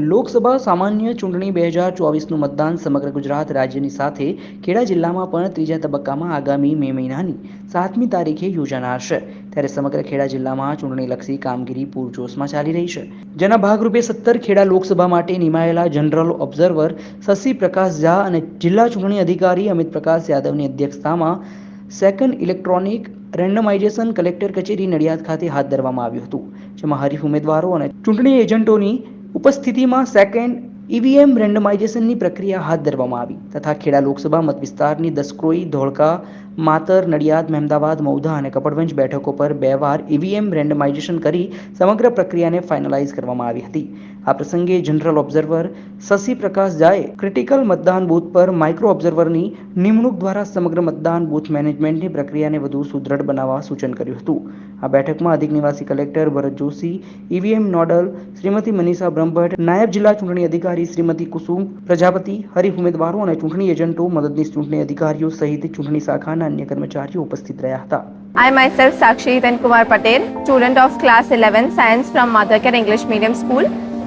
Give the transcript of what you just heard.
લોકસભા સામાન્ય ચૂંટણી બે હજાર ચોવીસનું મતદાન સમગ્ર ગુજરાત રાજ્યની સાથે ખેડા જિલ્લામાં પણ ત્રીજા તબક્કામાં આગામી મે મહિનાની સાતમી તારીખે યોજાનાર છે. ત્યારે સમગ્ર ખેડા જિલ્લામાં ચૂંટણીલક્ષી કામગીરી પૂરજોશમાં ચાલી રહી છે. જેના ભાગરૂપે સત્તર ખેડા લોકસભા માટે નિમાયેલા જનરલ ઓબ્ઝર્વર શશી પ્રકાશ ઝા અને જિલ્લા ચૂંટણી અધિકારી અમિત પ્રકાશ યાદવની અધ્યક્ષતામાં સેકન્ડ ઇલેક્ટ્રોનિક રેન્ડમાઇઝેશન કલેક્ટર કચેરી નડિયાદ ખાતે હાથ ધરવામાં આવ્યું હતું, જેમાં હરીફ ઉમેદવારો અને ચૂંટણી એજન્ટોની ઉપસ્થિતિમાં સેકન્ડ ઈવીએમ રેન્ડમાઇઝેશનની પ્રક્રિયા હાથ ધરવામાં આવી તથા ખેડા લોકસભા મત વિસ્તારની દસક્રોઈ ધોળકા, માતર, નડિયાદ, મહેમદાવાદ મૌધા અને કપડવંજ બેઠકો પર બે વાર ઈવીએમ રેન્ડમાઇઝેશન કરી સમગ્ર પ્રક્રિયાને ફાઇનલાઇઝ કરવામાં આવી હતી. આ પ્રસંગે જનરલ ઓબ્ઝર્વર શશી પ્રકાશ ઝાએ ક્રિટિકલ મતદાન બૂથ પર માઇક્રો ઓબ્ઝર્વરની નિમણૂક દ્વારા સમગ્ર મતદાન બૂથ મેનેજમેન્ટની પ્રક્રિયાને વધુ સુદૃઢ બનાવવા સૂચન કર્યું હતું આ બેઠકમાં અધિક નિવાસી collector Bharat Joshi EVM nodal Shrimati Manisha Brahmbhatt નાયબ જિલ્લા ચૂંટણી અધિકારી શ્રીમતી કુસુમ પ્રજાપતિ હરીફ ઉમેદવારો અને ચૂંટણી એજન્ટો મદદનીશ ચૂંટણી અધિકારીઓ સહિત ચૂંટણી શાખાના અન્ય કર્મચારીઓ ઉપસ્થિત રહ્યા હતા I myself, Sakshi Kumar Patel, student of class 11 science from Madhakar English Medium School.